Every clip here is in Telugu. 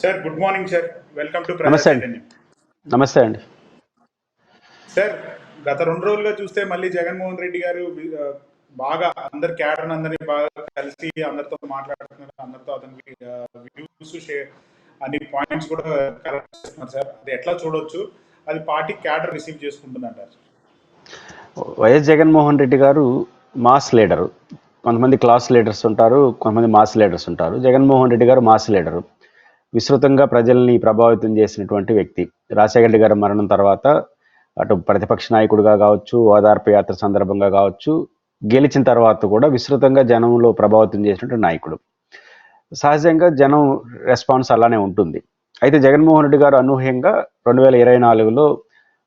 Sir good morning sir welcome to నమస్తే అండి. నమస్తే అండి. సార్ గత రెండు రోజులుగా చూస్తే మళ్ళీ జగన్మోహన్ రెడ్డి గారు బాగా అందరి క్యాడర్ అందరినీ బాగా కలిసి అందరితో మాట్లాడుతున్నారు అందరితో అతనికి వ్యూస్ షేర్ అన్ని పాయింట్స్ కూడా కరెక్ట్ చేస్తున్నారు సార్ అది ఎట్లా చూడొచ్చు? అది పార్టీ క్యాడర్ రిసీవ్ చేసుకుంటుందంటారు. వైఎస్ జగన్మోహన్ రెడ్డి గారు మాస్ లీడరు. కొంతమంది క్లాస్ లీడర్స్ ఉంటారు కొంతమంది మాస్ లీడర్స్ ఉంటారు. జగన్మోహన్ రెడ్డి గారు మాస్ లీడరు. విస్తృతంగా ప్రజల్ని ప్రభావితం చేసినటువంటి వ్యక్తి. రాజశేఖర రెడ్డి గారి మరణం తర్వాత అటు ప్రతిపక్ష నాయకుడిగా కావచ్చు ఓదార్పు యాత్ర సందర్భంగా కావచ్చు గెలిచిన తర్వాత కూడా విస్తృతంగా జనంలో ప్రభావితం చేసినటువంటి నాయకుడు. సహజంగా జనం రెస్పాన్స్ అలానే ఉంటుంది. అయితే జగన్మోహన్ రెడ్డి గారు అనూహ్యంగా రెండు వేల ఇరవై నాలుగులో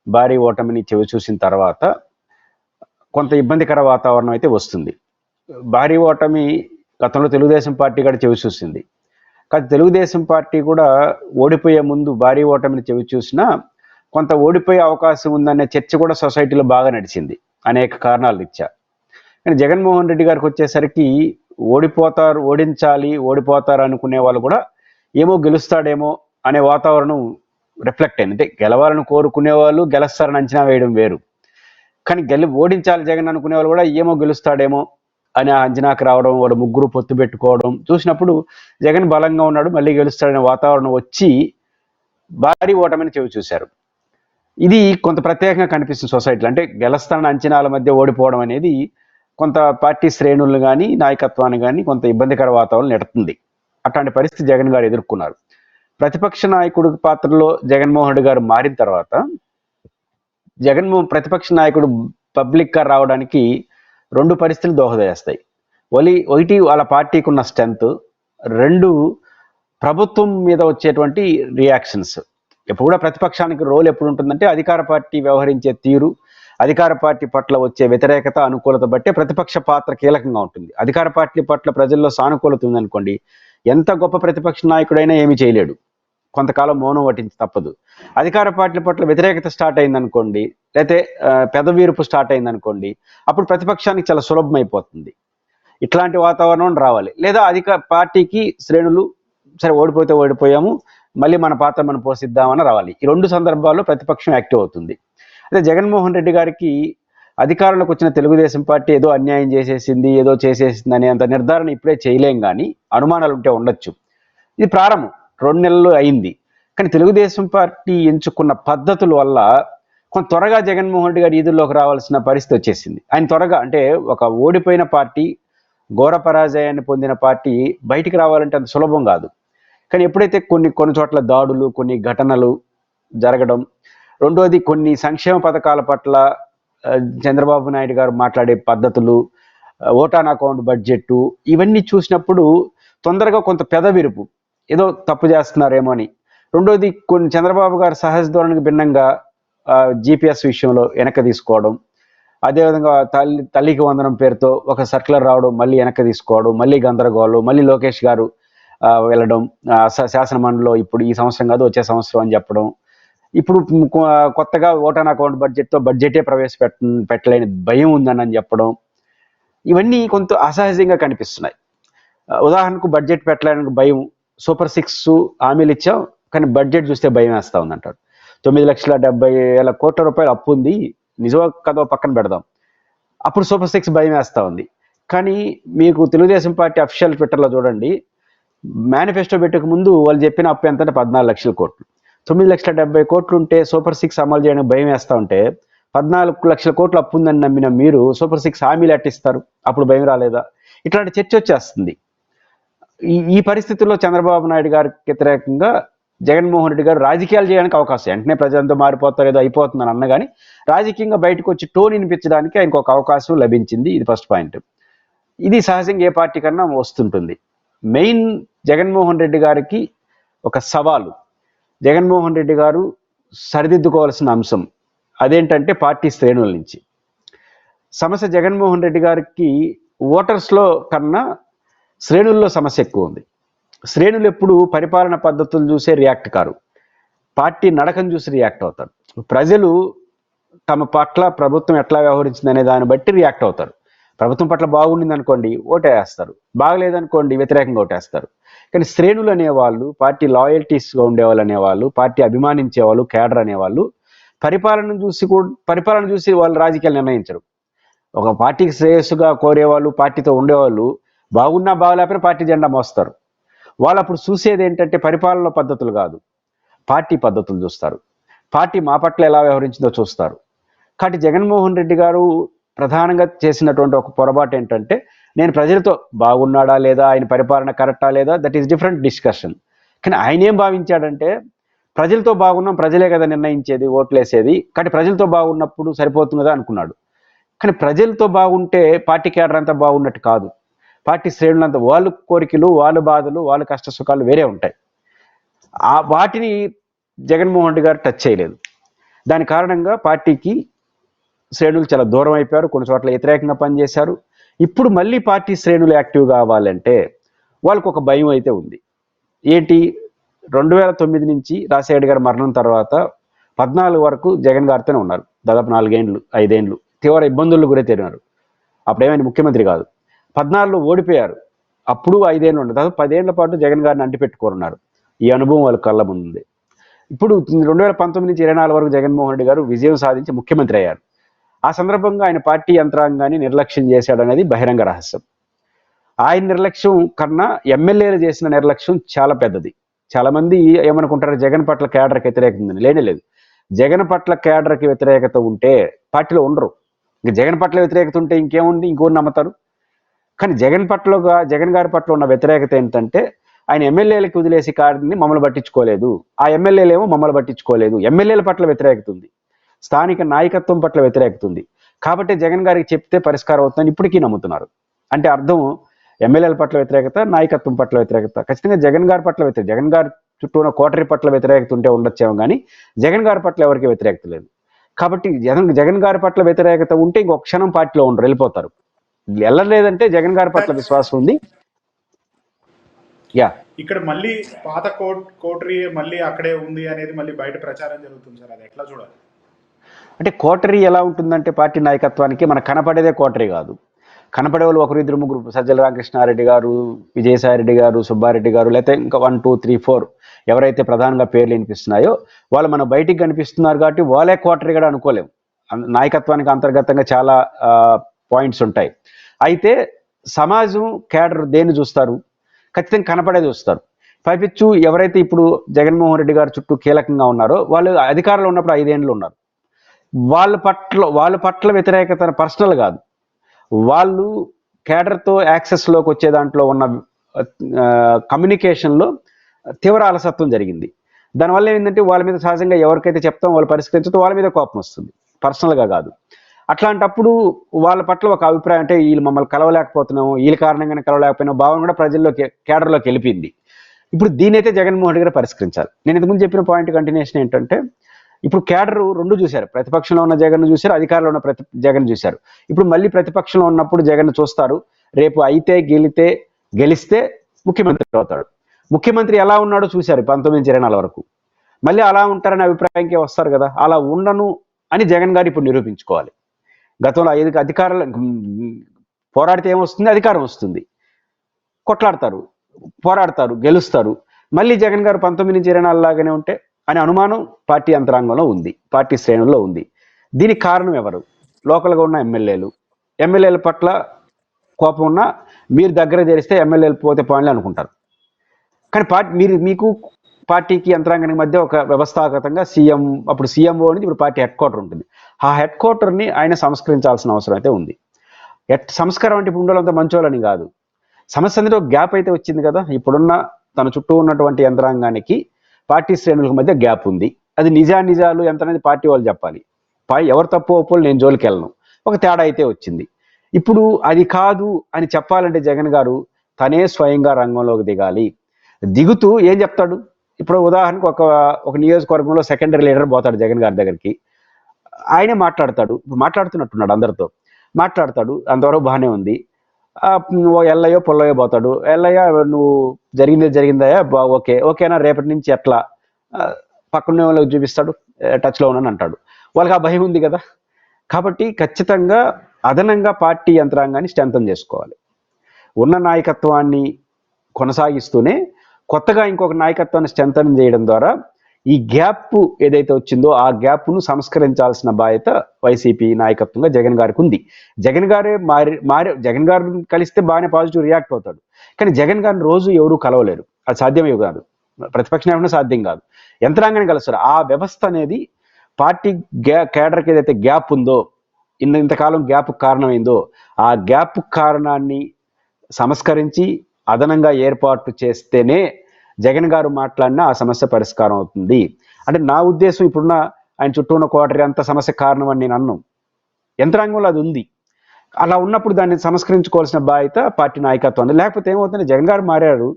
భారీ ఓటమిని చెవి చూసిన తర్వాత కొంత ఇబ్బందికర వాతావరణం అయితే వస్తుంది. భారీ ఓటమి గతంలో తెలుగుదేశం పార్టీ కూడా చెవి చూసింది కానీ తెలుగుదేశం పార్టీ కూడా ఓడిపోయే ముందు భారీ ఓటమిని చెవి చూసినా కొంత ఓడిపోయే అవకాశం ఉందనే చర్చ కూడా సొసైటీలో బాగా నడిచింది అనేక కారణాలు ఇచ్చా కానీ జగన్మోహన్ రెడ్డి గారికి వచ్చేసరికి ఓడిపోతారు ఓడించాలి ఓడిపోతారు అనుకునే వాళ్ళు కూడా ఏమో గెలుస్తాడేమో అనే వాతావరణం రిఫ్లెక్ట్ అయింది. అంటే గెలవాలని కోరుకునే వాళ్ళు గెలుస్తారని అంచనా వేయడం వేరు. కానీ గెలి ఓడించాలి జగన్ అనుకునే వాళ్ళు కూడా ఏమో గెలుస్తాడేమో అని అంచనాకు రావడం వాడు ముగ్గురు పొత్తు పెట్టుకోవడం చూసినప్పుడు జగన్ బలంగా ఉన్నాడు మళ్ళీ గెలుస్తాడనే వాతావరణం వచ్చి భారీ ఓటమిని చెవి చూశారు. ఇది కొంత ప్రత్యేకంగా కనిపిస్తుంది సొసైటీలో. అంటే గెలుస్తానని అంచనాల మధ్య ఓడిపోవడం అనేది కొంత పార్టీ శ్రేణులను కానీ నాయకత్వాన్ని కానీ కొంత ఇబ్బందికర వాతావరణం నెడుతుంది. అట్లాంటి పరిస్థితి జగన్ గారు ఎదుర్కొన్నారు. ప్రతిపక్ష నాయకుడు పాత్రలో జగన్మోహన్ రెడ్డి గారు మారిన తర్వాత జగన్మోహన్ ప్రతిపక్ష నాయకుడు పబ్లిక్గా రావడానికి రెండు పరిస్థితులు దోహదచేస్తాయి ఒలి ఒకటి వాళ్ళ పార్టీకి ఉన్న స్ట్రెంత్ రెండు ప్రభుత్వం మీద వచ్చేటువంటి రియాక్షన్స్. ఎప్పుడు కూడా ప్రతిపక్షానికి రోల్ ఎప్పుడు ఉంటుందంటే అధికార పార్టీ వ్యవహరించే తీరు అధికార పార్టీ పట్ల వచ్చే వ్యతిరేకత అనుకూలత బట్టే ప్రతిపక్ష పాత్ర కీలకంగా ఉంటుంది. అధికార పార్టీ పట్ల ప్రజల్లో సానుకూలత ఉందనుకోండి ఎంత గొప్ప ప్రతిపక్ష నాయకుడైనా ఏమీ చేయలేడు. కొంతకాలం మౌనం వటించి తప్పదు. అధికార పార్టీ పట్ల వ్యతిరేకత స్టార్ట్ అయిందనుకోండి లేకపోతే పెద పెదవీర్పు స్టార్ట్ అయిందనుకోండి అప్పుడు ప్రతిపక్షానికి చాలా సులభమైపోతుంది. ఇట్లాంటి వాతావరణం రావాలి. లేదా అధిక పార్టీకి శ్రేణులు సరే ఓడిపోతే ఓడిపోయాము మళ్ళీ మన పాత్ర మనం పోషిద్దామని రావాలి. ఈ రెండు సందర్భాల్లో ప్రతిపక్షం యాక్టివ్ అవుతుంది. అదే జగన్మోహన్ రెడ్డి గారికి అధికారంలోకి వచ్చిన తెలుగుదేశం పార్టీ ఏదో అన్యాయం చేసేసింది ఏదో చేసేసింది అనే అంత నిర్ధారణ ఇప్పుడే చేయలేం కానీ అనుమానాలు ఉంటే ఉండొచ్చు. ఇది ప్రారంభం. రెండు నెలలు అయింది. కానీ తెలుగుదేశం పార్టీ ఎంచుకున్న పద్ధతుల వల్ల కొంత త్వరగా జగన్మోహన్ రెడ్డి గారి ఈదుల్లోకి రావాల్సిన పరిస్థితి వచ్చేసింది. ఆయన త్వరగా అంటే ఒక ఓడిపోయిన పార్టీ ఘోర పరాజయాన్ని పొందిన పార్టీ బయటికి రావాలంటే అంత సులభం కాదు. కానీ ఎప్పుడైతే కొన్ని కొన్ని చోట్ల దాడులు కొన్ని ఘటనలు జరగడం రెండోది కొన్ని సంక్షేమ పథకాల పట్ల చంద్రబాబు నాయుడు గారు మాట్లాడే పద్ధతులు ఓటాన్ అకౌంట్ బడ్జెట్ ఇవన్నీ చూసినప్పుడు తొందరగా కొంత పెదవిరుపు. ఏదో తప్పు చేస్తున్నారేమో అని. రెండోది కొన్ని చంద్రబాబు గారు సహజ ధోరణికి భిన్నంగా జీపీఎస్ విషయంలో వెనక్కి తీసుకోవడం. అదేవిధంగా తల్లి తల్లికి వందనం పేరుతో ఒక సర్క్యులర్ రావడం మళ్ళీ వెనక్కి తీసుకోవడం మళ్ళీ గందరగోళం మళ్ళీ లోకేష్ గారు వెళ్ళడం ఆ, శాసన మండలిలో ఇప్పుడు ఈ సంవత్సరం కాదు వచ్చే సంవత్సరం అని చెప్పడం. ఇప్పుడు కొత్తగా ఓటాన్ అకౌంట్ బడ్జెట్తో బడ్జెటే ప్రవేశపెట్ట పెట్టలేని భయం ఉందని అని చెప్పడం. ఇవన్నీ కొంత అసహజంగా కనిపిస్తున్నాయి. ఉదాహరణకు బడ్జెట్ పెట్టలేని భయం సూపర్ సిక్స్ హామీలు ఇచ్చాం కానీ బడ్జెట్ చూస్తే భయం వేస్తా ఉందంటాడు తొమ్మిది లక్షల డెబ్బై వేల కోట్ల రూపాయలు అప్పు ఉంది. నిజమో కదో పక్కన పెడదాం. అప్పుడు సూపర్ సిక్స్ భయం వేస్తూ ఉంది. కానీ మీకు తెలుగుదేశం పార్టీ అఫీషియల్ ట్విట్టర్లో చూడండి. మేనిఫెస్టో పెట్టక ముందు వాళ్ళు చెప్పిన అప్పు ఎంత పద్నాలుగు లక్షల కోట్లు. తొమ్మిది లక్షల డెబ్బై కోట్లు ఉంటే సూపర్ సిక్స్ అమలు చేయడానికి భయం వేస్తూ ఉంటే పద్నాలుగు లక్షల కోట్లు అప్పు ఉందని నమ్మిన మీరు సూపర్ సిక్స్ హామీలు అట్టిస్తారు అప్పుడు భయం రాలేదా? ఇట్లాంటి చర్చ వచ్చేస్తుంది. ఈ ఈ పరిస్థితుల్లో చంద్రబాబు నాయుడు గారికి వ్యతిరేకంగా జగన్మోహన్ రెడ్డి గారు రాజకీయాలు చేయడానికి అవకాశం. వెంటనే ప్రజలంతా మారిపోతారు ఏదో అయిపోతుందని అన్న కానీ రాజకీయంగా బయటకు వచ్చి టోన్ వినిపించడానికి ఆయనకు ఒక అవకాశం లభించింది. ఇది ఫస్ట్ పాయింట్. ఇది సహజంగా ఏ పార్టీ కన్నా వస్తుంటుంది. మెయిన్ జగన్మోహన్ రెడ్డి గారికి ఒక సవాలు. జగన్మోహన్ రెడ్డి గారు సరిదిద్దుకోవాల్సిన అంశం అదేంటంటే పార్టీ శ్రేణుల నుంచి. సమస్య జగన్మోహన్ రెడ్డి గారికి ఓటర్స్లో కన్నా శ్రేణుల్లో సమస్య ఎక్కువ ఉంది. శ్రేణులు ఎప్పుడు పరిపాలన పద్ధతులు చూసే రియాక్ట్ కారు. పార్టీ నడకను చూసి రియాక్ట్ అవుతారు. ప్రజలు తమ పట్ల ప్రభుత్వం ఎట్లా వ్యవహరించింది అనే దాన్ని బట్టి రియాక్ట్ అవుతారు. ప్రభుత్వం పట్ల బాగుండింది అనుకోండి ఓటేస్తారు. బాగలేదనుకోండి వ్యతిరేకంగా ఓటేస్తారు. కానీ శ్రేణులు అనేవాళ్ళు పార్టీ లాయల్టీస్గా ఉండేవాళ్ళు అనేవాళ్ళు పార్టీ అభిమానించేవాళ్ళు కేడర్ అనేవాళ్ళు పరిపాలన చూసి కూడా పరిపాలన చూసి వాళ్ళు రాజకీయాలు నిర్ణయించరు. ఒక పార్టీకి శ్రేయస్సుగా కోరేవాళ్ళు పార్టీతో ఉండేవాళ్ళు బాగున్నా బాగలేకపోయినా పార్టీ జెండా మోస్తారు. వాళ్ళు అప్పుడు చూసేది ఏంటంటే పరిపాలన పద్ధతులు కాదు. పార్టీ పద్ధతులు చూస్తారు. పార్టీ మా పట్ల ఎలా వ్యవహరించిందో చూస్తారు. కాబట్టి జగన్మోహన్ రెడ్డి గారు ప్రధానంగా చేసినటువంటి ఒక పొరపాటు ఏంటంటే నేను ప్రజలతో బాగున్నాడా లేదా ఆయన పరిపాలన కరెక్టా లేదా దట్ ఈస్ డిఫరెంట్ డిస్కషన్ కానీ ఆయన ఏం భావించాడంటే ప్రజలతో బాగున్నాం ప్రజలే కదా నిర్ణయించేది ఓట్లేసేది కానీ ప్రజలతో బాగున్నప్పుడు సరిపోతుంది కదా అనుకున్నాడు. కానీ ప్రజలతో బాగుంటే పార్టీ కేడర్ అంతా బాగున్నట్టు కాదు. పార్టీ శ్రేణులంతా వాళ్ళ కోరికలు వాళ్ళ బాధలు వాళ్ళ కష్ట సుఖాలు వేరే ఉంటాయి. ఆ వాటిని జగన్మోహన్ రెడ్డి గారు టచ్ చేయలేదు. దాని కారణంగా పార్టీకి శ్రేణులు చాలా దూరం అయిపోయారు కొన్ని చోట్ల వ్యతిరేకంగా పనిచేశారు. ఇప్పుడు మళ్ళీ పార్టీ శ్రేణులు యాక్టివ్ కావాలంటే వాళ్ళకు ఒక భయం అయితే ఉంది. ఏంటి? రెండు వేల తొమ్మిది నుంచి రాజశేఖర్ గారి మరణం తర్వాత పద్నాలుగు వరకు జగన్ గారితోనే ఉన్నారు. దాదాపు నాలుగేండ్లు ఐదేండ్లు తీవ్ర ఇబ్బందులు గురైతున్నారు అప్పుడేమైనా ముఖ్యమంత్రి కాదు. పద్నాలుగులో ఓడిపోయారు. అప్పుడు ఐదేళ్ళు ఉండదు తర్వాత పదేళ్ళ పాటు జగన్ గారిని అంటిపెట్టుకోరున్నారు ఈ అనుభవం వాళ్ళ కళ్ళ ముందుంది. ఇప్పుడు రెండు వేల పంతొమ్మిది నుంచి ఇరవై నాలుగు వరకు జగన్మోహన్ రెడ్డి గారు విజయం సాధించి ముఖ్యమంత్రి అయ్యారు. ఆ సందర్భంగా ఆయన పార్టీ యంత్రాంగాన్ని నిర్లక్ష్యం చేశాడనేది బహిరంగ రహస్యం. ఆయన నిర్లక్ష్యం కన్నా ఎమ్మెల్యేలు చేసిన నిర్లక్ష్యం చాలా పెద్దది. చాలా మంది ఏమనుకుంటారు జగన్ పట్ల కేడర్కి వ్యతిరేకత ఉందని. లేనే లేదు. జగన్ పట్ల కేడర్కి వ్యతిరేకత ఉంటే పార్టీలో ఉండరు. ఇంకా జగన్ పట్ల వ్యతిరేకత ఉంటే ఇంకేముంది? ఇంకోటి నమ్ముతారు. కానీ జగన్ పట్ల జగన్ గారి పట్ల ఉన్న వ్యతిరేకత ఏంటంటే ఆయన ఎమ్మెల్యేలకు వదిలేసి కాడిని మమ్మల్ని పట్టించుకోలేదు. ఆ ఎమ్మెల్యేలేమో మమ్మల్ని పట్టించుకోలేదు. ఎమ్మెల్యేల పట్ల వ్యతిరేకత ఉంది. స్థానిక నాయకత్వం పట్ల వ్యతిరేకత ఉంది. కాబట్టి జగన్ గారికి చెప్తే పరిష్కారం అవుతుందని ఇప్పటికీ నమ్ముతున్నారు. అంటే అర్థం ఎమ్మెల్యేల పట్ల వ్యతిరేకత నాయకత్వం పట్ల వ్యతిరేకత. ఖచ్చితంగా జగన్ గారి పట్ల వ్యతిరేకత జగన్ గారి చుట్టూ ఉన్న కోటరీ పట్ల వ్యతిరేకత ఉంటే ఉండొచ్చేమో కానీ జగన్ గారి పట్ల ఎవరికి వ్యతిరేకత లేదు. కాబట్టి జగన్ జగన్ గారి పట్ల వ్యతిరేకత ఉంటే ఇంకొక క్షణం పార్టీలో ఉండరు వెళ్ళిపోతారు. వెళ్ళలేదంటే జగన్ గారి పట్ల విశ్వాసం ఉంది. యా ఇక్కడ మళ్ళీ పాత కోట్ కోటరీ మళ్ళీ అక్కడే ఉంది అనేది మళ్ళీ బయట ప్రచారం జరుగుతుంది సార్. అది ఎట్లా చూడాలి? అంటే కోటరీ ఎలా ఉంటుందంటే పార్టీ నాయకత్వానికి మనకు కనపడేదే కోటరీ కాదు. కనపడే వాళ్ళు ఒకరు ఇద్దరు ముగ్గురు సజ్జల రామకృష్ణారెడ్డి గారు విజయసాయిరెడ్డి గారు సుబ్బారెడ్డి గారు లేకపోతే ఇంకా వన్ టూ త్రీ ఫోర్ ఎవరైతే ప్రధానంగా పేర్లు వినిపిస్తున్నాయో వాళ్ళు మన బయటికి కనిపిస్తున్నారు కాబట్టి వాళ్ళే కోటరీ కూడా అనుకోలేము. నాయకత్వానికి అంతర్గతంగా చాలా పాయింట్స్ ఉంటాయి. అయితే సమాజం కేడర్ దేన్ని చూస్తారు? ఖచ్చితంగా కనపడేది చూస్తారు. పైపిచ్చు ఎవరైతే ఇప్పుడు జగన్మోహన్ రెడ్డి గారు చుట్టూ కీలకంగా ఉన్నారో వాళ్ళు అధికారంలో ఉన్నప్పుడు ఐదేండ్లు ఉన్నారు. వాళ్ళ పట్ల వాళ్ళ పట్ల వ్యతిరేకత పర్సనల్ కాదు. వాళ్ళు కేడర్తో యాక్సెస్లోకి వచ్చే దాంట్లో ఉన్న కమ్యూనికేషన్లో తీవ్ర అలసత్వం జరిగింది. దానివల్ల ఏంటంటే వాళ్ళ మీద సహజంగా ఎవరికైతే చెప్తాం వాళ్ళు పరిష్కరించడం వాళ్ళ మీద కోపం వస్తుంది. పర్సనల్గా కాదు. అట్లాంటప్పుడు వాళ్ళ పట్ల ఒక అభిప్రాయం అంటే వీళ్ళు మమ్మల్ని కలవలేకపోతున్నాం వీళ్ళ కారణంగానే కలవలేకపోయినా భావం కూడా ప్రజల్లోకి కేడర్లోకి వెళ్ళిపోయింది. ఇప్పుడు దీని అయితే జగన్మోహన్ రెడ్డి గారు పరిష్కరించాలి. నేను ఇంతకుముందు చెప్పిన పాయింట్ కంటిన్యూషన్ ఏంటంటే ఇప్పుడు కేడర్ రెండు చూశారు. ప్రతిపక్షంలో ఉన్న జగన్ చూశారు అధికారంలో ఉన్న ప్రతి జగన్ చూశారు. ఇప్పుడు మళ్ళీ ప్రతిపక్షంలో ఉన్నప్పుడు జగన్ చూస్తారు. రేపు అయితే గెలితే గెలిస్తే ముఖ్యమంత్రి అవుతాడు. ముఖ్యమంత్రి ఎలా ఉన్నాడో చూశారు పంతొమ్మిది నుంచి ఇరవై నాలుగు వరకు. మళ్ళీ అలా ఉంటారనే అభిప్రాయంకే వస్తారు కదా. అలా ఉండను అని జగన్ గారు ఇప్పుడు నిరూపించుకోవాలి. గతంలో ఐదు అధికారాలు పోరాడితే ఏమొస్తుంది? అధికారం వస్తుంది. కొట్లాడతారు పోరాడతారు గెలుస్తారు. మళ్ళీ జగన్ గారు పంతొమ్మిది నుంచి ఇరవై లాగానే ఉంటే అనే అనుమానం పార్టీ యంత్రాంగంలో ఉంది పార్టీ శ్రేణుల్లో ఉంది. దీనికి కారణం ఎవరు? లోకల్గా ఉన్న ఎమ్మెల్యేలు. ఎమ్మెల్యేల పట్ల కోపం ఉన్నా మీరు దగ్గర చేరిస్తే ఎమ్మెల్యేలు పోతే పాయింట్లు అనుకుంటారు. కానీ పార్టీ మీరు మీకు పార్టీకి యంత్రాంగానికి మధ్య ఒక వ్యవస్థాగతంగా సీఎం అప్పుడు సీఎంఓ అనేది ఇప్పుడు పార్టీ హెడ్ క్వార్టర్ ఉంటుంది. ఆ హెడ్ క్వార్టర్ని ఆయన సంస్కరించాల్సిన అవసరం అయితే ఉంది. ఎట్ సంస్కారం అంటే ఇప్పుడు ఉండాలంత మంచోళ్ళని కాదు. సమస్య అనేది ఒక గ్యాప్ అయితే వచ్చింది కదా. ఇప్పుడున్న తన చుట్టూ ఉన్నటువంటి యంత్రాంగానికి పార్టీ శ్రేణులకు మధ్య గ్యాప్ ఉంది. అది నిజా నిజాలు ఎంత అనేది పార్టీ వాళ్ళు చెప్పాలి. పై ఎవరు తప్పు ఒప్పులు నేను జోలికి వెళ్ళను ఒక తేడా అయితే వచ్చింది. ఇప్పుడు అది కాదు అని చెప్పాలంటే జగన్ గారు తనే స్వయంగా రంగంలోకి దిగాలి. దిగుతూ ఏం చెప్తాడు? ఇప్పుడు ఉదాహరణకు ఒక ఒక నియోజకవర్గంలో సెకండరీ లీడర్ పోతాడు జగన్ గారి దగ్గరికి. ఆయనే మాట్లాడతాడు. ఇప్పుడు మాట్లాడుతున్నట్టున్నాడు అందరితో. మాట్లాడతాడు. అంతవరకు బాగానే ఉంది. ఓ ఎల్లయ్యో పుల్లయ్యో పోతాడు. ఎల్లయ్య నువ్వు జరిగిందే జరిగిందయ్యా బా ఓకే. ఓకేనా రేపటి నుంచి ఎట్లా? పక్కన వాళ్ళకి చూపిస్తాడు. టచ్లో ఉన్నాను అంటాడు. వాళ్ళకి ఆ భయం ఉంది కదా? కాబట్టి ఖచ్చితంగా అదనంగా పార్టీ యంత్రాంగాన్ని స్ట్రెంథన్ చేసుకోవాలి. ఉన్న నాయకత్వాన్ని కొనసాగిస్తూనే కొత్తగా ఇంకొక నాయకత్వాన్ని స్ట్రెంథన్ చేయడం ద్వారా ఈ గ్యాప్ ఏదైతే వచ్చిందో ఆ గ్యాప్ను సంస్కరించాల్సిన బాధ్యత వైసీపీ నాయకత్వంగా జగన్ గారికి ఉంది. జగన్ గారే మారి మారి జగన్ గారిని కలిస్తే బాగానే పాజిటివ్ రియాక్ట్ అవుతాడు. కానీ జగన్ గారిని రోజు ఎవరూ కలవలేరు. అది సాధ్యమే కాదు. ప్రతిపక్ష నాయకుడు సాధ్యం కాదు. యంత్రాంగాన్ని కలుస్తారు. ఆ వ్యవస్థ అనేది పార్టీ గ్యా కేడర్కి ఏదైతే గ్యాప్ ఉందో ఇన్న ఇంతకాలం గ్యాప్ కారణమైందో ఆ గ్యాప్ కారణాన్ని సంస్కరించి అదనంగా ఏర్పాటు చేస్తేనే జగన్ గారు మాట్లాడినా ఆ సమస్య పరిష్కారం అవుతుంది. అంటే నా ఉద్దేశం ఇప్పుడున్న ఆయన చుట్టూ ఉన్న కోటరీ అంత సమస్య కారణం అని నేను అన్నాను యంత్రాంగంలో అది ఉంది. అలా ఉన్నప్పుడు దాన్ని సంస్కరించుకోవాల్సిన బాధ్యత పార్టీ నాయకత్వం లేకపోతే ఏమవుతుంది? జగన్ గారు మారారు.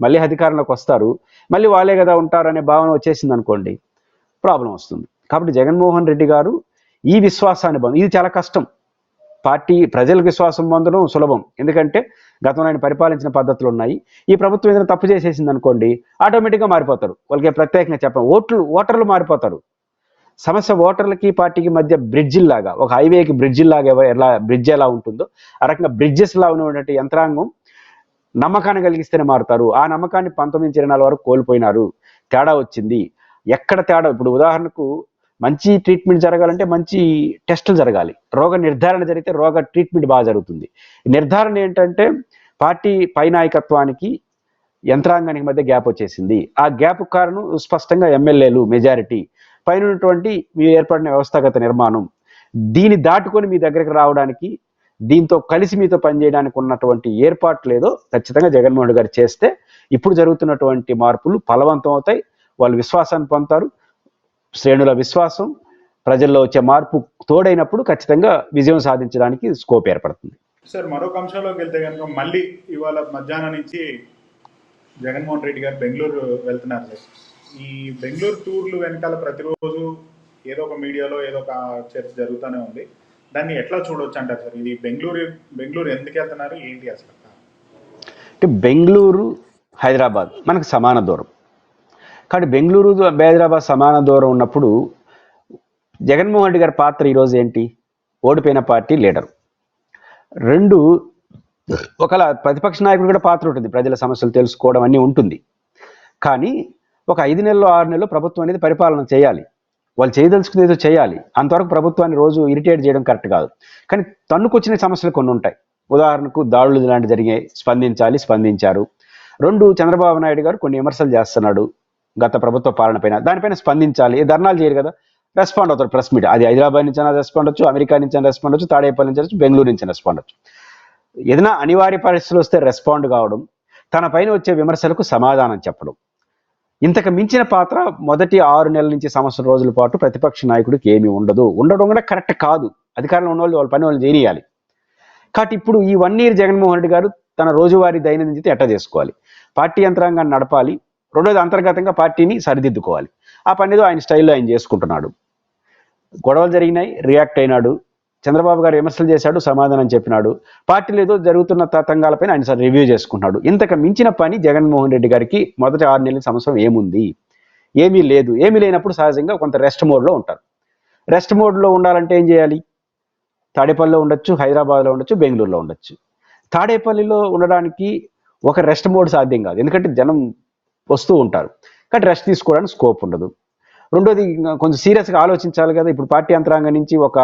మళ్ళీ అధికారంలోకి వస్తారు. మళ్ళీ వాళ్ళే కదా ఉంటారు అనే భావన వచ్చేసింది అనుకోండి. ప్రాబ్లం వస్తుంది. కాబట్టి జగన్మోహన్ రెడ్డి గారు ఈ విశ్వాసాన్ని పొంది ఇది చాలా కష్టం. పార్టీ ప్రజలకు విశ్వాసం పొందడం సులభం. ఎందుకంటే గతంలో ఆయన పరిపాలించిన పద్ధతులు ఉన్నాయి. ఈ ప్రభుత్వం ఏదైనా తప్పు చేసేసింది అనుకోండి ఆటోమేటిక్గా మారిపోతారు. వాళ్ళకి ప్రత్యేకంగా చెప్పం ఓట్లు ఓటర్లు మారిపోతారు. సమస్య ఓటర్లకి పార్టీకి మధ్య బ్రిడ్జిల్లాగా ఒక హైవేకి బ్రిడ్జిల్లాగా ఎలా బ్రిడ్జ్ ఎలా ఉంటుందో ఆ రకంగా బ్రిడ్జెస్ లా ఉన్నటువంటి యంత్రాంగం నమ్మకాన్ని కలిగిస్తేనే మారుతారు. ఆ నమ్మకాన్ని పంతొమ్మిది ఇరవై నాలుగు వరకు కోల్పోయినారు. తేడా వచ్చింది. ఎక్కడ తేడా? ఇప్పుడు ఉదాహరణకు మంచి ట్రీట్మెంట్ జరగాలంటే మంచి టెస్టులు జరగాలి. రోగ నిర్ధారణ జరిగితే రోగ ట్రీట్మెంట్ బాగా జరుగుతుంది. నిర్ధారణ ఏంటంటే పార్టీ పై నాయకత్వానికి యంత్రాంగానికి మధ్య గ్యాప్ వచ్చేసింది. ఆ గ్యాప్ కారణం స్పష్టంగా ఎమ్మెల్యేలు మెజారిటీ పైన ఉన్నటువంటి మీ ఏర్పడిన వ్యవస్థాగత నిర్మాణం. దీన్ని దాటుకొని మీ దగ్గరికి రావడానికి దీంతో కలిసి మీతో పనిచేయడానికి ఉన్నటువంటి ఏర్పాట్లు ఏదో ఖచ్చితంగా జగన్మోహన్ గారు చేస్తే ఇప్పుడు జరుగుతున్నటువంటి మార్పులు ఫలవంతం అవుతాయి. వాళ్ళు విశ్వాసాన్ని పొందుతారు. శ్రేణుల విశ్వాసం ప్రజల్లో వచ్చే మార్పు తోడైనప్పుడు ఖచ్చితంగా విజయం సాధించడానికి స్కోప్ ఏర్పడుతుంది. సార్ మరొక అంశంలోకి వెళ్తే కనుక మళ్ళీ ఇవాళ మధ్యాహ్నం నుంచి జగన్మోహన్ రెడ్డి గారు బెంగళూరు వెళ్తున్నారు సార్. ఈ బెంగళూరు టూర్లు వెనకాల ప్రతిరోజు ఏదో ఒక మీడియాలో ఏదో ఒక చర్చ జరుగుతూనే ఉంది. దాన్ని ఎట్లా చూడొచ్చు అంటారు సార్? ఇది బెంగళూరు బెంగళూరు ఎందుకు వెళ్తున్నారు? ఏంటి అసలు? అంటే బెంగళూరు హైదరాబాద్ మనకు సమాన దూరం. కాబట్టి బెంగళూరు హైదరాబాద్ సమాన దూరం ఉన్నప్పుడు జగన్మోహన్ రెడ్డి గారి పాత్ర ఈరోజు ఏంటి? ఓడిపోయిన పార్టీ లీడర్. రెండు ఒకలా ప్రతిపక్ష నాయకుడు కూడా పాత్ర ఉంటుంది ప్రజల సమస్యలు తెలుసుకోవడం అన్నీ ఉంటుంది. కానీ ఒక ఐదు నెలలు ఆరు నెలలు ప్రభుత్వం అనేది పరిపాలన చేయాలి. వాళ్ళు చేయదలుచుకునేది ఏదో చేయాలి. అంతవరకు ప్రభుత్వాన్ని రోజు ఇరిటేట్ చేయడం కరెక్ట్ కాదు. కానీ తన్నుకొచ్చిన సమస్యలు కొన్ని ఉంటాయి. ఉదాహరణకు దాడులు ఇలాంటి జరిగాయి. స్పందించాలి స్పందించారు. రెండు చంద్రబాబు నాయుడు గారు కొన్ని విమర్శలు చేస్తున్నాడు. గత ప్రభుత్వ పాలన పైన. దానిపైన స్పందించాలి. ఏ ధర్నాలు చేయరు కదా. రెస్పాండ్ అవుతారు ప్రెస్ మీట్ అది హైదరాబాద్ నుంచి అయినా రెస్పాండ్ వచ్చు అమెరికా నుంచి అయినా రెస్పాండ్ అవచ్చు తాడేపల్లి నుంచి అవచ్చు బెంగళూరు నుంచి రెస్పాండ్ అవచ్చు ఏదైనా అనివార్య పరిస్థితులు వస్తే రెస్పాండ్ కావడం తన పైన వచ్చే విమర్శలకు సమాధానం చెప్పడం. ఇంతకు మించిన పాత్ర మొదటి ఆరు నెలల నుంచి సంవత్సరం రోజుల పాటు ప్రతిపక్ష నాయకుడికి ఏమీ ఉండదు. ఉండడం కూడా కరెక్ట్ కాదు. అధికారంలో ఉన్న వాళ్ళు వాళ్ళ పని వాళ్ళు చేయనియాలి కాబట్టి ఇప్పుడు ఈ వన్ ఇయర్ జగన్మోహన్ రెడ్డి గారు తన రోజువారీ దైనందిన ఎట్ట చేసుకోవాలి? పార్టీ యంత్రాంగాన్ని నడపాలి. రెండోది అంతర్గతంగా పార్టీని సరిదిద్దుకోవాలి. ఆ పనిదో ఆయన స్టైల్లో ఆయన చేసుకుంటున్నాడు. గొడవలు జరిగినాయి రియాక్ట్ అయినాడు. చంద్రబాబు గారు విమర్శలు చేశాడు సమాధానం చెప్పినాడు. పార్టీలు ఏదో జరుగుతున్న తతంగాలపైన ఆయన సార్ రివ్యూ చేసుకుంటున్నాడు. ఇంతకు మించిన పని జగన్మోహన్ రెడ్డి గారికి మొదటి ఆరు నెలల సంవత్సరం ఏముంది? ఏమీ లేదు. ఏమీ లేనప్పుడు సహజంగా కొంత రెస్ట్ మోడ్లో ఉంటారు. రెస్ట్ మోడ్లో ఉండాలంటే ఏం చేయాలి? తాడేపల్లిలో ఉండొచ్చు హైదరాబాద్లో ఉండొచ్చు బెంగళూరులో ఉండొచ్చు. తాడేపల్లిలో ఉండడానికి ఒక రెస్ట్ మోడ్ సాధ్యం కాదు. ఎందుకంటే జనం వస్తూ ఉంటారు. కానీ రెస్ట్ తీసుకోవడానికి స్కోప్ ఉండదు. రెండోది కొంచెం సీరియస్గా ఆలోచించాలి కదా. ఇప్పుడు పార్టీ యంత్రాంగం నుంచి ఒక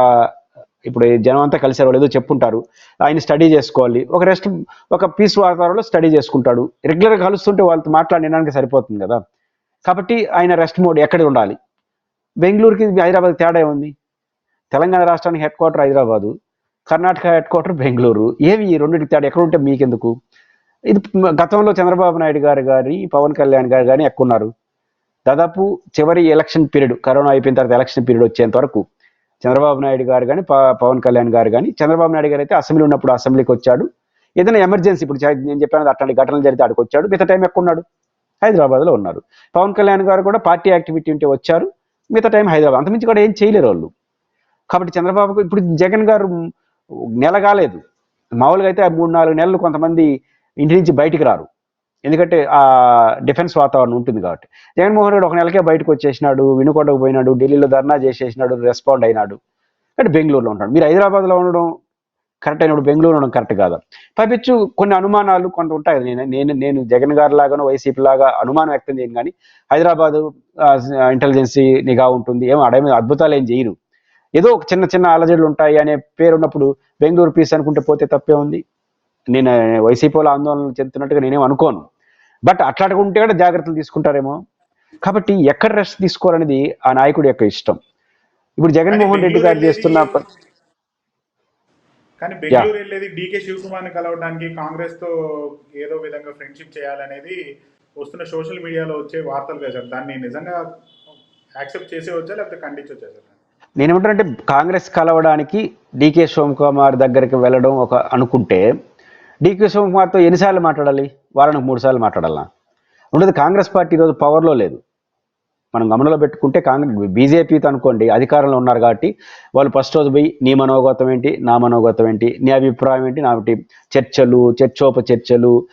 ఇప్పుడు జనం అంతా కలిసారు వాళ్ళు ఏదో చెప్పుంటారు. ఆయన స్టడీ చేసుకోవాలి. ఒక రెస్ట్ ఒక పీస్ వాతావరణంలో స్టడీ చేసుకుంటాడు. రెగ్యులర్గా కలుస్తుంటే వాళ్ళతో మాట్లాడడానికి సరిపోతుంది కదా. కాబట్టి ఆయన రెస్ట్ మోడ్ ఎక్కడ ఉండాలి? బెంగళూరుకి హైదరాబాద్ తేడా ఉంది తెలంగాణ రాష్ట్రానికి head quarter Hyderabad. Karnataka head quarter Bengaluru. ఏవి ఈ రెండింటికి తేడా? ఎక్కడ ఉంటే మీకెందుకు? ఇది గతంలో చంద్రబాబు నాయుడు గారు కానీ పవన్ కళ్యాణ్ గారు కానీ ఎక్కున్నారు దాదాపు చివరి ఎలక్షన్ పీరియడ్ కరోనా అయిపోయిన తర్వాత ఎలక్షన్ పీరియడ్ వచ్చేంత వరకు చంద్రబాబు నాయుడు గారు కానీ పవన్ కళ్యాణ్ గారు కానీ చంద్రబాబు నాయుడు గారు అయితే అసెంబ్లీ ఉన్నప్పుడు అసెంబ్లీకి వచ్చాడు. ఏదైనా ఎమర్జెన్సీ ఇప్పుడు నేను చెప్పాను అట్లాంటి ఘటనలు జరిగితే ఆడికి వచ్చాడు. మిగతా టైం ఎక్కున్నాడు హైదరాబాద్లో ఉన్నారు. పవన్ కళ్యాణ్ గారు కూడా పార్టీ యాక్టివిటీ ఉంటే వచ్చారు. మిగతా టైం హైదరాబాద్. అంతమించి కూడా ఏం చేయలేరు వాళ్ళు. కాబట్టి చంద్రబాబుకు ఇప్పుడు జగన్ గారు నెల కాలేదు. మామూలుగా అయితే మూడు నాలుగు నెలలు కొంతమంది ఇంటి నుంచి బయటికి రారు. ఎందుకంటే ఆ డిఫెన్స్ వాతావరణం ఉంటుంది కాబట్టి. జగన్మోహన్ రెడ్డి ఒక నెలకే బయటకు వచ్చేసినాడు వినుకొండకు పోయినాడు ఢిల్లీలో ధర్నా చేసేసినాడు రెస్పాండ్ అయినాడు. అంటే బెంగళూరులో ఉంటాడు మీరు హైదరాబాద్లో ఉండడం కరెక్ట్ అయినప్పుడు బెంగళూరు ఉండడం కరెక్ట్ కాదు? పైపించు కొన్ని అనుమానాలు కొంత ఉంటాయి. నేను నేను నేను జగన్ గారి లాగానో వైసీపీ లాగా అనుమానం వ్యక్తం చేయను కానీ హైదరాబాద్ ఇంటెలిజెన్సీ నిఘా ఉంటుంది. ఏమో అడమే అద్భుతాలు ఏం చేయరు. ఏదో ఒక చిన్న చిన్న అలజడులు ఉంటాయి అనే పేరు ఉన్నప్పుడు బెంగళూరు పీస్ అనుకుంటే పోతే తప్పే ఉంది. నేను వైసీపీలో ఆందోళన చెందుతున్నట్టుగా నేనేం అనుకోను. బట్ అట్లాంటికుంటే కూడా జాగ్రత్తలు తీసుకుంటారేమో. కాబట్టి ఎక్కడ రెస్ట్ తీసుకోవాలనేది ఆ నాయకుడి యొక్క ఇష్టం. ఇప్పుడు జగన్మోహన్ రెడ్డి గారు చేస్తున్న కానీ బెంగళూరు వెళ్ళేది డీకే శివకుమార్ని కలవడానికి కాంగ్రెస్తో ఏదో విధంగా ఫ్రెండ్షిప్ చేయాలనేది వస్తున్న సోషల్ మీడియాలో వచ్చే వార్తలు కదా సార్. దాన్ని నిజంగా యాక్సెప్ట్ చేసే వచ్చా లేకపోతే ఖండించొచ్చా సార్? నేనేమంటానంటే కాంగ్రెస్ కలవడానికి డీకే శివకుమార్ దగ్గరికి వెళ్ళడం ఒక అనుకుంటే డీకే శివకుమార్తో ఎన్నిసార్లు మాట్లాడాలి? వారానికి మూడు సార్లు మాట్లాడాలా? ఉండదు కాంగ్రెస్ పార్టీ ఈరోజు పవర్లో లేదు. మనం గమనంలో పెట్టుకుంటే కాంగ్రెస్ బీజేపీతో అనుకోండి అధికారంలో ఉన్నారు కాబట్టి వాళ్ళు ఫస్ట్ రోజు పోయి నీ మనోగతం ఏంటి? నా మనోగతం ఏంటి? నీ అభిప్రాయం ఏంటి? నా చర్చలు చర్చోప చర్చలు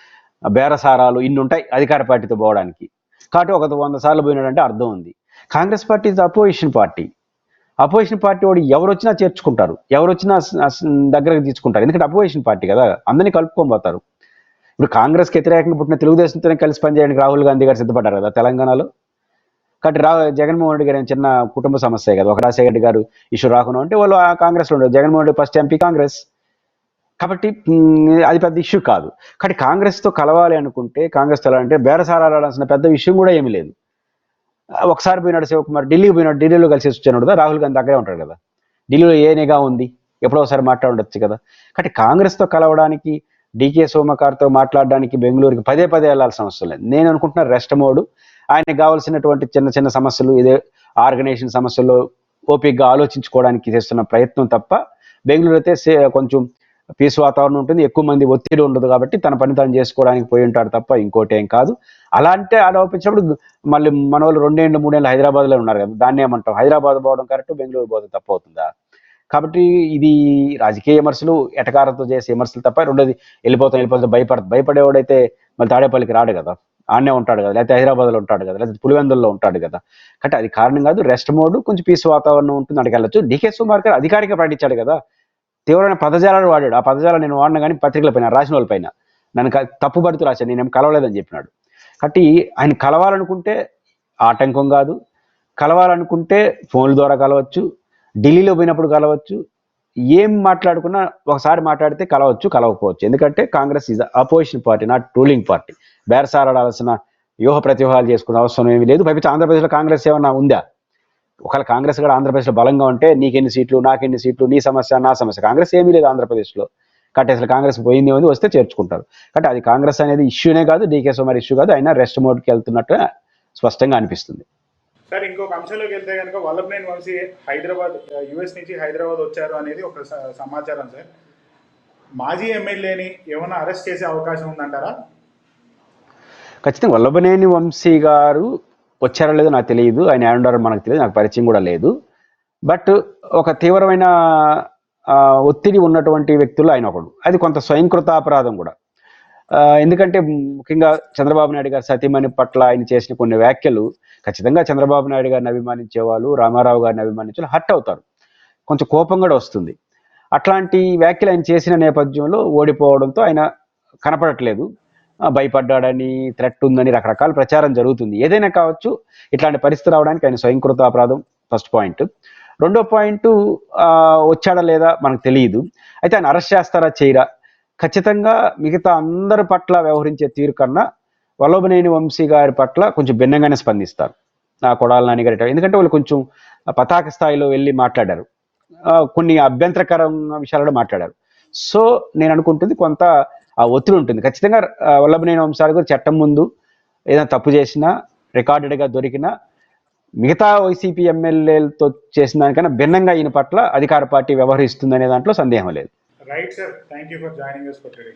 బేరసారాలు ఇన్ని ఉంటాయి అధికార పార్టీతో పోవడానికి. కాబట్టి ఒక వంద సార్లు పోయినాడంటే అర్థం ఉంది. Congress party is opposition party. Opposition party వాడు ఎవరు వచ్చినా చేర్చుకుంటారు ఎవరు వచ్చినా దగ్గరకు తీసుకుంటారు. ఎందుకంటే అపోజిషన్ పార్టీ కదా అందరినీ కలుపుకోబోతారు ఇప్పుడు కాంగ్రెస్కి వ్యతిరేకంగా పుట్టిన తెలుగుదేశంతోనే కలిసి పనిచేయడానికి రాహుల్ గాంధీ గారు సిద్ధపడ్డారు కదా తెలంగాణలో. కాబట్టి రా జగన్మోహన్ రెడ్డి గారు చిన్న కుటుంబ సమస్య కదా ఒక రాజశేఖర రెడ్డి గారు ఇష్యూ రాకుండా అంటే వాళ్ళు ఆ కాంగ్రెస్లో ఉండరు. Jaganmohan Reddy first MP Congress. కాబట్టి అది పెద్ద ఇష్యూ కాదు. కాబట్టి కాంగ్రెస్తో కలవాలి అనుకుంటే కాంగ్రెస్ కలవాలంటే బేరసారాడాల్సిన పెద్ద విషయం కూడా ఏమీ లేదు. ఒకసారి పోయినాడు శివకుమార్ ఢిల్లీకి పోయినాడు ఢిల్లీలో కలిసి వచ్చాడు కదా రాహుల్ గాంధీ దగ్గరే ఉంటాడు కదా. ఢిల్లీలో ఏ నిఘా ఉంది? ఎప్పుడో ఒకసారి మాట్లాడవచ్చు కదా. కాబట్టి కాంగ్రెస్తో కలవడానికి డీకే సోమకార్తో మాట్లాడడానికి బెంగళూరుకి పదే పదే వెళ్ళాల్సిన అవసరం లేదు. నేను అనుకుంటున్నా రెస్ట్ మోడ్ ఆయనకు కావాల్సినటువంటి చిన్న చిన్న సమస్యలు ఇదే ఆర్గనైజేషన్ సమస్యల్లో ఓపిక్గా ఆలోచించుకోవడానికి చేస్తున్న ప్రయత్నం తప్ప బెంగళూరు అయితే సే- కొంచెం పీస్ వాతావరణం ఉంటుంది ఎక్కువ మంది ఒత్తిడి ఉండదు కాబట్టి తన పని తాను చేసుకోవడానికి పోయి ఉంటాడు తప్ప ఇంకోటి ఏం కాదు. అలా అంటే అలా మళ్ళీ మన వాళ్ళు రెండేళ్ళు మూడేళ్ళు హైదరాబాద్లో ఉన్నారు కదా దాన్ని ఏమంటాం హైదరాబాద్ పోవడం కరెక్ట్ బెంగళూరు పోవడం తప్ప అవుతుందా? కాబట్టి ఇది రాజకీయ విమర్శలు ఎటకారంతో చేసే విమర్శలు తప్ప రెండోది వెళ్ళిపోతాం వెళ్ళిపోతాం భయపడదు. భయపడేవాడైతే మళ్ళీ తాడేపల్లికి రాడు కదా. ఆడనే ఉంటాడు కదా లేకపోతే హైదరాబాద్లో ఉంటాడు కదా లేకపోతే పులివెందుల్లో ఉంటాడు కదా. కాబట్టి అది కారణం కాదు రెస్ట్ మోడ్ కొంచెం పీస్ వాతావరణం ఉంటుంది అడగలచ్చు డికే సుమార్ గారు అధికారిక ప్రకటించాడు కదా. తీవ్రమైన పదజాలాలు వాడాడు. ఆ పదజాలం నేను వాడిన కానీ పత్రికల పైన రాసిన వాళ్ళ పైన. నన్ను క- తప్పుపడుతూ రాశాను నేనేం కలవలేదని చెప్పినాడు. కాబట్టి ఆయన కలవాలనుకుంటే ఆటంకం కాదు. కలవాలనుకుంటే ఫోన్ల ద్వారా కలవచ్చు. ఢిల్లీలో పోయినప్పుడు కలవచ్చు. ఏం మాట్లాడుకున్నా ఒకసారి మాట్లాడితే కలవచ్చు కలవకపోవచ్చు. ఎందుకంటే Congress is opposition party not ruling party బేరసారాడాల్సిన వ్యూహ ప్రతివ్యూహాలు చేసుకునే అవసరం ఏమీ లేదు. పైపించి ఆంధ్రప్రదేశ్లో కాంగ్రెస్ ఏమన్నా ఉందా? ఒకవేళ కాంగ్రెస్ కూడా ఆంధ్రప్రదేశ్లో బలంగా ఉంటే నీకెన్ని సీట్లు నాకెన్ని సీట్లు నీ సమస్య నా సమస్య. కాంగ్రెస్ ఏమీ లేదు ఆంధ్రప్రదేశ్లో. కాబట్టి అసలు కాంగ్రెస్ పోయింది ఉంది వస్తే చేర్చుకుంటారు. కాబట్టి అది కాంగ్రెస్ అనేది ఇష్యూనే కాదు డీకే సోమర్ ఇష్యూ కాదు అయినా రెస్ట్ మోడ్కి వెళ్తున్నట్టు స్పష్టంగా అనిపిస్తుంది. సార్ ఇంకొక అంశంలోకి వెళ్తే కనుక వల్లభనేని వంశీ హైదరాబాద్ యుఎస్ నుంచి హైదరాబాద్ వచ్చారు అనేది ఒక సమాచారం సార్. మాజీ ఎమ్మెల్యేని ఏమైనా అరెస్ట్ చేసే అవకాశం ఉందంటారా? ఖచ్చితంగా వల్లభనేని వంశీ గారు వచ్చారో లేదో నాకు తెలియదు. ఆయన ఏడున్నారో మనకు తెలియదు. నాకు పరిచయం కూడా లేదు. బట్ ఒక తీవ్రమైన ఒత్తిడి ఉన్నటువంటి వ్యక్తులు ఆయన ఒకడు. అది కొంత స్వయంకృత అపరాధం కూడా ఎందుకంటే ముఖ్యంగా చంద్రబాబు నాయుడు గారి సతీమణి పట్ల ఆయన చేసిన కొన్ని వ్యాఖ్యలు ఖచ్చితంగా చంద్రబాబు నాయుడు గారిని అభిమానించే వాళ్ళు రామారావు గారిని అభిమానించే వాళ్ళు హట్ అవుతారు. కొంచెం కోపం కూడా వస్తుంది. అట్లాంటి వ్యాఖ్యలు ఆయన చేసిన నేపథ్యంలో ఓడిపోవడంతో ఆయన కనపడట్లేదు. భయపడ్డాడని థ్రెట్ ఉందని రకరకాల ప్రచారం జరుగుతుంది. ఏదైనా కావచ్చు ఇట్లాంటి పరిస్థితి రావడానికి ఆయన స్వయంకృత అపరాధం ఫస్ట్ పాయింట్ రెండో పాయింట్ వచ్చాడా లేదా మనకు తెలియదు. అయితే ఆయన అరెస్ట్ చేస్తారా చేయరా? ఖచ్చితంగా మిగతా అందరి పట్ల వ్యవహరించే తీరు కన్నా వల్లభనేని వంశీ గారి పట్ల కొంచెం భిన్నంగానే స్పందిస్తారు. నా కొడాల నాని గారి ఎందుకంటే వాళ్ళు కొంచెం పతాక స్థాయిలో వెళ్ళి మాట్లాడారు. కొన్ని అభ్యంతరకరంగా విషయాలలో మాట్లాడారు. సో నేను అనుకుంటుంది కొంత ఆ ఒత్తిడి ఉంటుంది. ఖచ్చితంగా వల్లభనేని వంశాల చట్టం ముందు ఏదైనా తప్పు చేసినా రికార్డెడ్గా దొరికినా మిగతా వైసీపీ ఎమ్మెల్యేలతో చేసిన దానికన్నా భిన్నంగా ఈయన పట్ల అధికార పార్టీ వ్యవహరిస్తుందనే దాంట్లో సందేహం లేదు. Right sir thank you for joining for today